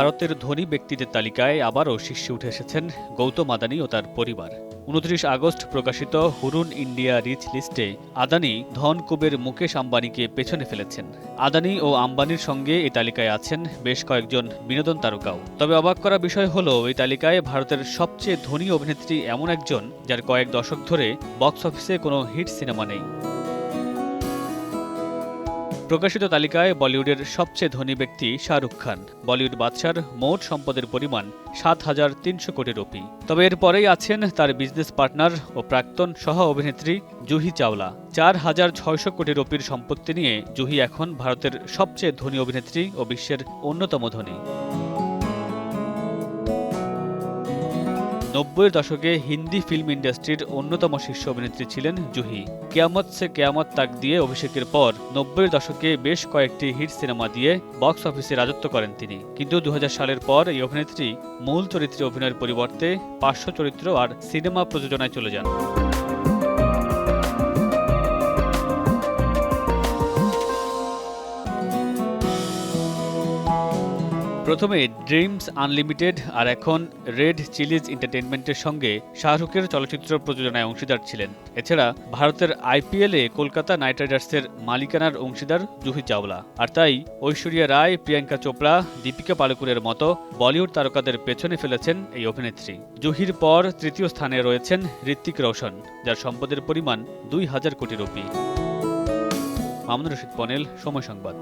ভারতের ধনী ব্যক্তিদের তালিকায় আবারও শীর্ষে উঠে এসেছেন গৌতম আদানি ও তার পরিবার। উনত্রিশ আগস্ট প্রকাশিত হুরুন ইন্ডিয়া রিচ লিস্টে আদানি ধন কুবের মুকেশ আম্বানিকে পেছনে ফেলেছেন। আদানি ও আম্বানির সঙ্গে এই তালিকায় আছেন বেশ কয়েকজন বিনোদন তারকাও। তবে অবাক করা বিষয় হলো, এই তালিকায় ভারতের সবচেয়ে ধনী অভিনেত্রী এমন একজন যার কয়েক দশক ধরে বক্স অফিসে কোনো হিট সিনেমা নেই। প্রকাশিত তালিকায় বলিউডের সবচেয়ে ধনী ব্যক্তি শাহরুখ খান। বলিউড বাদশার মোট সম্পদের পরিমাণ সাত হাজার তিনশো কোটি রুপি। তবে এরপরেই আছেন তার বিজনেস পার্টনার ও প্রাক্তন সহ অভিনেত্রী জুহি চাওলা। চার হাজার ছয়শো কোটি রুপির সম্পত্তি নিয়ে জুহি এখন ভারতের সবচেয়ে ধনী অভিনেত্রী ও বিশ্বের অন্যতম ধনী। নব্বইয়ের দশকে হিন্দি ফিল্ম ইন্ডাস্ট্রির অন্যতম শীর্ষ অভিনেত্রী ছিলেন জুহি। কেয়ামত সে কেয়ামত তাক দিয়ে অভিষেকের পর নব্বইয়ের দশকে বেশ কয়েকটি হিট সিনেমা দিয়ে বক্স অফিসে রাজত্ব করেন তিনি। কিন্তু দু হাজার সালের পর এই অভিনেত্রী মূল চরিত্রে অভিনয়ের পরিবর্তে পার্শ্ব চরিত্র আর সিনেমা প্রযোজনায় চলে যান। প্রথমে ড্রিমস আনলিমিটেড আর এখন রেড চিলিজ এন্টারটেনমেন্টের সঙ্গে শাহরুখের চলচ্চিত্র প্রযোজনায় অংশীদার ছিলেন। এছাড়া ভারতের আইপিএলে কলকাতা নাইট রাইডার্সের মালিকানার অংশীদার জুহি চাওলা। আর তাই ঐশ্বরিয়া রায়, প্রিয়াঙ্কা চোপড়া, দীপিকা পালুকুরের মতো বলিউড তারকাদের পেছনে ফেলেছেন এই অভিনেত্রী। জুহির পর তৃতীয় স্থানে রয়েছেন ঋত্বিক রোশন, যার সম্পদের পরিমাণ দুই হাজার কোটি রুপি। মামুনুর রশিদ পনেল, সময় সংবাদ।